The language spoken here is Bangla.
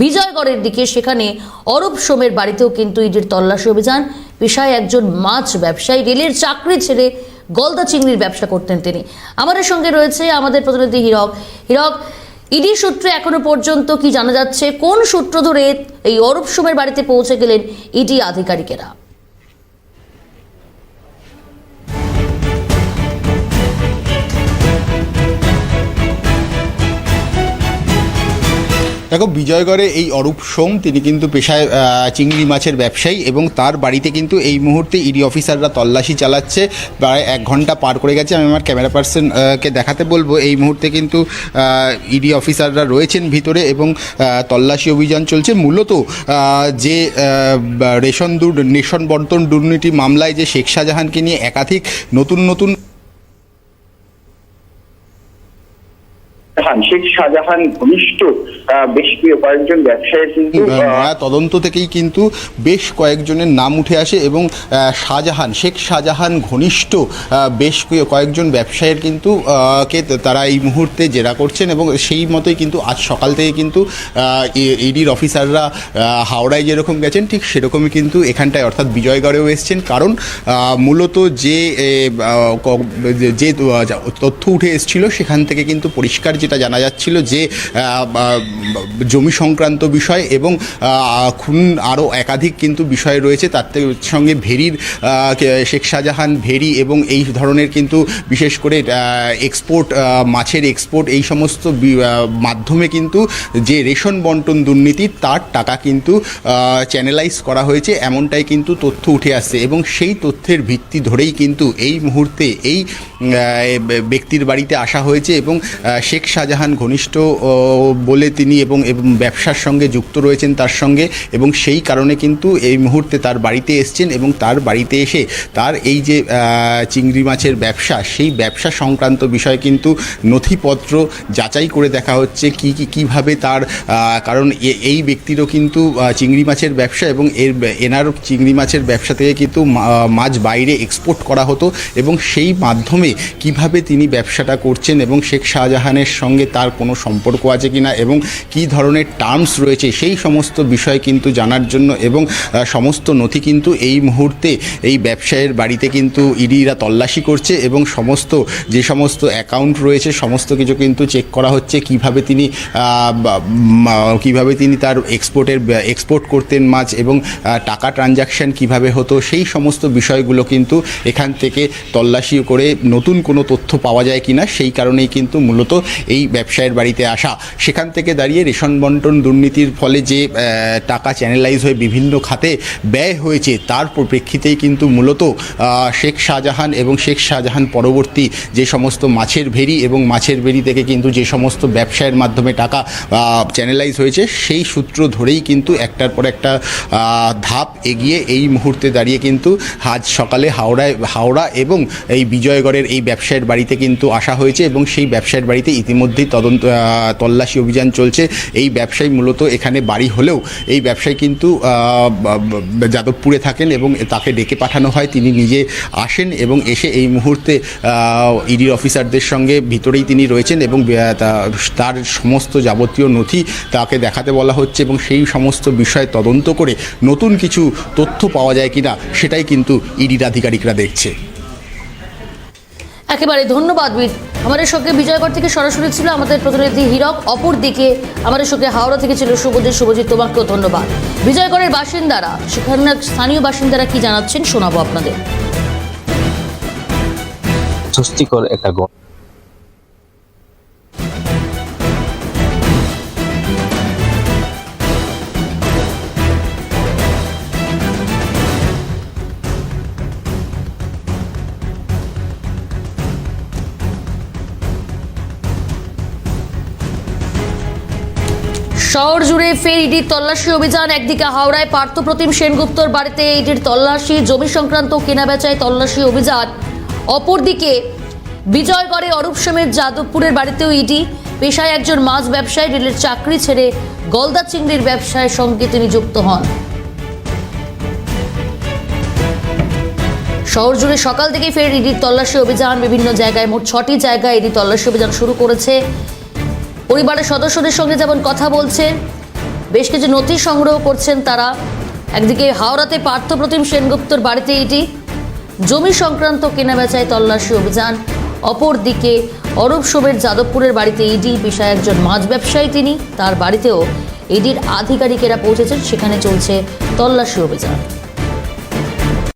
বিজয়গড়ের দিকে, সেখানে অরূপ সোমের বাড়িতেও কিন্তু ইডির তল্লাশি অভিযান। পেশায় একজন মাছ ব্যবসায়ী, রেলের চাকরি ছেড়ে গলদা চিংড়ির ব্যবসা করতেন তিনি। আমাদের সঙ্গে রয়েছে আমাদের প্রতিনিধি হীরক। হীরক, ইডি সূত্রে এখনও পর্যন্ত কি জানা যাচ্ছে? কোন সূত্র ধরে এই অরূপ সোমের বাড়িতে পৌঁছে গেলেন ইডি আধিকারিকেরা? দেখো, বিজয়গড়ে এই অরূপ সোম, তিনি কিন্তু পেশায় চিংড়ি মাছের ব্যবসায়ী এবং তার বাড়িতে কিন্তু এই মুহূর্তে ইডি অফিসাররা তল্লাশি চালাচ্ছে। প্রায় এক ঘণ্টা পার করে গেছে। আমি আমার ক্যামেরা পার্সন কে দেখাতে বলব, এই মুহূর্তে কিন্তু ইডি অফিসাররা রয়েছেন ভিতরে এবং তল্লাশি অভিযান চলছে। মূলত যে রেশন দুর রেশন বন্টন দুর্নীতি মামলায় যে শেখ শাহজাহানকে নিয়ে একাধিক নতুন নতুন শাহজাহান শেখ শাহজাহান ঘনিষ্ঠ বেশ কয়েকজন ব্যবসায়ী কিন্তু আহ, নয়া তদন্ত থেকেই কিন্তু বেশ কয়েকজনের নাম উঠে আসে এবং শাহজাহান শেখ শাহজাহান ঘনিষ্ঠ বেশ কয়েকজন ব্যবসায়ীর কিন্তু কে তারা এই মুহূর্তে জেরা করছেন এবং সেই মতোই কিন্তু আজ সকাল থেকে কিন্তু ইডির অফিসাররা হাওড়ায় যেরকম গেছেন ঠিক সেরকমই কিন্তু এখানটায় অর্থাৎ বিজয়গড়েও এসছেন। কারণ মূলত যে- যে তথ্য উঠে এসেছিল সেখান থেকে কিন্তু পরিষ্কার যেটা জানা যাচ্ছিল যে জমি সংক্রান্ত বিষয় এবং খুন আরও একাধিক কিন্তু বিষয় রয়েছে। তার সঙ্গে ভেরির শেখ শাহজাহান, ভেরি এবং এই ধরনের কিন্তু বিশেষ করে এক্সপোর্ট মাছের এক্সপোর্ট এই সমস্ত মাধ্যমে কিন্তু যে রেশন বন্টন দুর্নীতি, তার টাকা কিন্তু চ্যানেলাইজ করা হয়েছে। এমনটাই কিন্তু তথ্য উঠে আসছে এবং সেই তথ্যের ভিত্তি ধরেই কিন্তু এই মুহূর্তে এই ব্যক্তির বাড়িতে আসা হয়েছে এবং শেখ শাহজাহান ঘনিষ্ঠ বলে তিনি এবং ব্যবসার সঙ্গে যুক্ত রয়েছেন তার সঙ্গে এবং সেই কারণে কিন্তু এই মুহূর্তে তার বাড়িতে এসছেন এবং তার বাড়িতে এসে তার এই যে চিংড়ি মাছের ব্যবসা, সেই ব্যবসা সংক্রান্ত বিষয় কিন্তু নথিপত্র যাচাই করে দেখা হচ্ছে কি কি, কীভাবে তার কারণ এই ব্যক্তিরও কিন্তু চিংড়ি মাছের ব্যবসা এবং এর এনার চিংড়ি মাছের ব্যবসা থেকে কিন্তু মাছ বাইরে এক্সপোর্ট করা হতো এবং সেই মাধ্যমে কীভাবে তিনি ব্যবসাটা করছেন এবং শেখ শাহজাহানের সঙ্গে তার কোনো সম্পর্ক আছে কি না এবং কি ধরনের টার্মস রয়েছে সেই সমস্ত বিষয় কিন্তু জানার জন্য এবং সমস্ত নথি কিন্তু এই মুহূর্তে এই ব্যবসায়ের বাড়িতে কিন্তু ইডিরা তল্লাশি করছে এবং সমস্ত, যে সমস্ত অ্যাকাউন্ট রয়েছে সমস্ত কিছু কিন্তু চেক করা হচ্ছে কীভাবে তিনি কীভাবে তিনি তার এক্সপোর্টের এক্সপোর্ট করতেন মাছ এবং টাকা ট্রানজাকশন কীভাবে হতো সেই সমস্ত বিষয়গুলো কিন্তু এখান থেকে তল্লাশি করে নতুন কোনো তথ্য পাওয়া যায় কিনা সেই কারণেই কিন্তু মূলত এই ব্যবসায়ের বাড়িতে আসা। সেখান থেকে দাঁড়িয়ে রেশন বন্টন দুর্নীতির ফলে যে টাকা চ্যানেলাইজ হয়ে বিভিন্ন খাতে ব্যয় হয়েছে, তার প্রেক্ষিতেই কিন্তু মূলত শেখ শাহজাহান এবং শেখ শাহজাহান পরবর্তী যে সমস্ত মাছের ভেরি এবং মাছের ভেরি থেকে কিন্তু যে সমস্ত ব্যবসায়ের মাধ্যমে টাকা চ্যানেলাইজ হয়েছে, সেই সূত্র ধরেই কিন্তু একটার পর একটা ধাপ এগিয়ে এই মুহূর্তে দাঁড়িয়ে কিন্তু আজ সকালে হাওড়ায়, হাওড়া এবং এই বিজয়গড়ের এই ব্যবসায়ের বাড়িতে কিন্তু আসা হয়েছে এবং সেই ব্যবসায়ের বাড়িতে ইতিমধ্যেই তদন্ত তল্লাশি অভিযান চলছে। এই ব্যবসায়ী মূলত এখানে বাড়ি হলেও এই ব্যবসায়ী কিন্তু যাদবপুরে থাকেন এবং তাকে ডেকে পাঠানো হয়। তিনি নিজে আসেন এবং এসে এই মুহূর্তে ইডি অফিসারদের সঙ্গে ভিতরেই তিনি রয়েছেন এবং তার সমস্ত যাবতীয় নথি তাকে দেখাতে বলা হচ্ছে এবং সেই সমস্ত বিষয় তদন্ত করে নতুন কিছু তথ্য পাওয়া যায় কিনা সেটাই কিন্তু ইডির আধিকারিকরা দেখছে। একেবারে ধন্যবাদ, বীর। আমাদের সঙ্গে বিজয়গড় থেকে সরাসরি ছিল আমাদের প্রতিনিধি হীরক অপর দিকে আমাদের সঙ্গে হাওড়া থেকে ছিল শুভজিৎ শুভজিৎ, তোমাকেও ধন্যবাদ। বিজয়গড়ের বাসিন্দারা সেখানকার স্থানীয় বাসিন্দারা কি জানাচ্ছেন শোনাবো আপনাদের। স্বস্তিকর একটা গণ শহর জুড়ে ফের ইডির তল্লাশি অভিযান। একদিকে হাওড়ায় পার্থপ্রতিম সেনগুপ্তর বাড়িতে ইডির তল্লাশি, জমি সংক্রান্ত কেনাবেচায় তল্লাশি অভিযান। অপরদিকে বিজয়গড়ে অরূপ সেমের যাদবপুরের বাড়িতেও ইডি পেশায় একজন মাছ ব্যবসায়ী, রেলের চাকরি ছেড়ে গলদা চিংড়ির ব্যবসায়ের সঙ্গে তিনি যুক্ত হন। শহর জুড়ে সকাল থেকেই ফের ইডির তল্লাশি অভিযান। বিভিন্ন জায়গায় মোট ছটি জায়গায় ইডি তল্লাশি অভিযান শুরু করেছে। পরিবারের সদস্যদের সঙ্গে যেমন কথা বলছে বেশ কিছু নথি সংগ্রহ করছেন তারা। একদিকে হাওড়াতে পার্থপ্রতিম সেনগুপ্তর বাড়িতে ইডি। জমি সংক্রান্ত কেনাবেচায় তল্লাশি অভিযান। অপরদিকে অরূপ সোমের যাদবপুরের বাড়িতে ইডি পেশায় একজন মাছ ব্যবসায়ী তিনি। তার বাড়িতেও ইডির আধিকারিকেরা পৌঁছেছেন, সেখানে চলছে তল্লাশি অভিযান।